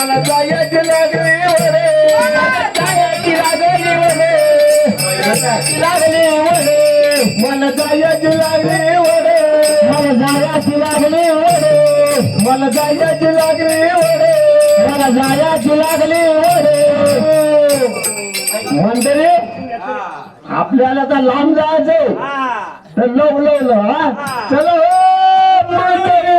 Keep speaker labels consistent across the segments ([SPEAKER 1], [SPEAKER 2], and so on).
[SPEAKER 1] मला जायची लागली
[SPEAKER 2] वरे जायची लागली
[SPEAKER 1] वरे लागली वरे
[SPEAKER 2] मला जायची लागली वरे मला जायची लागली वरे मला जायची लागली वरे मला जायची लागली वरे
[SPEAKER 1] म्हणते आपल्याला तर लांब जायचंय तर लव चलो हो, मंदिरी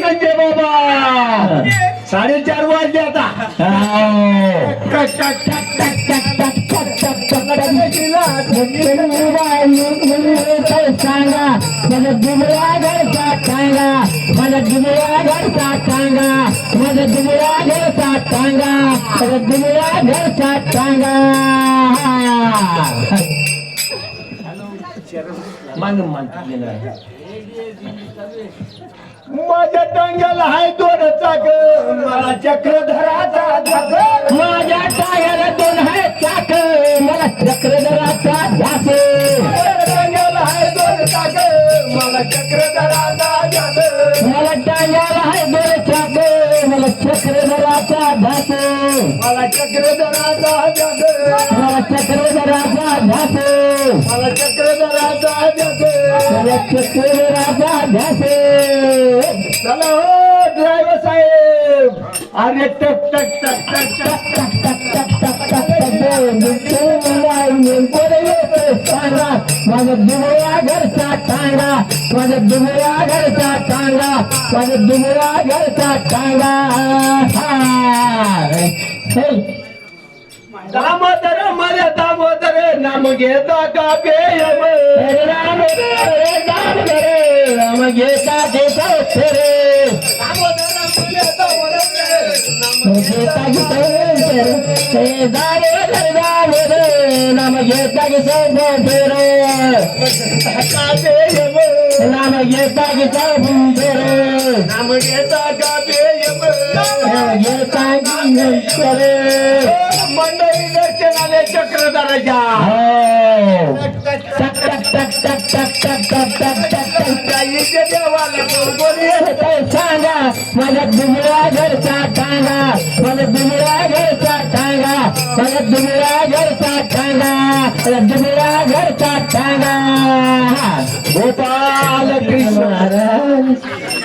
[SPEAKER 1] गंजे बाबा. साडेचार वाजले आता.
[SPEAKER 2] सांगा माझ्या दुबळ्या घरचा सांगा माझ्या दुबळ्या घरचा सांगा माझ्या दुबळ्या घरचा सांगा माझ्या दुबळ्या घरचा सांगा Mangem mantap ini.
[SPEAKER 1] माझ्या टांग्याला हाय दोन चाक. मला चक्रधराचा धाक.
[SPEAKER 2] माझ्या टाळ्याला दोन आहे चाक. मला चक्रधराचा
[SPEAKER 1] माझ्या टांग्याला हाय दोन चाक. मला चक्रधराचा धाक.
[SPEAKER 2] मला टाळ्याला आहे दोन चाक. मला चक्रधराचा ध्यास
[SPEAKER 1] मला चक्रधराचा धाक.
[SPEAKER 2] मला चक्रधराचा
[SPEAKER 1] मला चक्रधराचा
[SPEAKER 2] मला चक्रधराचा
[SPEAKER 1] चला हो ड्रायव्हर साहेब अरे टक टक टक टक टक
[SPEAKER 2] माझ्या दुबळ्या घरचा टांगा माझ्या दुबळ्या घरचा टांगा माझ्या दुबळ्या घरचा टांगा
[SPEAKER 1] दामोदर मरे दामोदर नाम घेता का बेयम
[SPEAKER 2] राम रे राम रे राम घेता घेता
[SPEAKER 1] नाम
[SPEAKER 2] घेता घेता रे नाम घेता
[SPEAKER 1] का बेयम
[SPEAKER 2] नाम घेता घेता
[SPEAKER 1] मंडळी दर्शनाले चक्रधराच्या
[SPEAKER 2] टक टक टक टक टक टक टक टक टक टक मला दुमळा घरचा ठांगा मला दुमळा घरचा ठांगा मला दुमळा घरचा ठांगा मला दुमळा घरचा टांगा.
[SPEAKER 1] गोपाल कृष्ण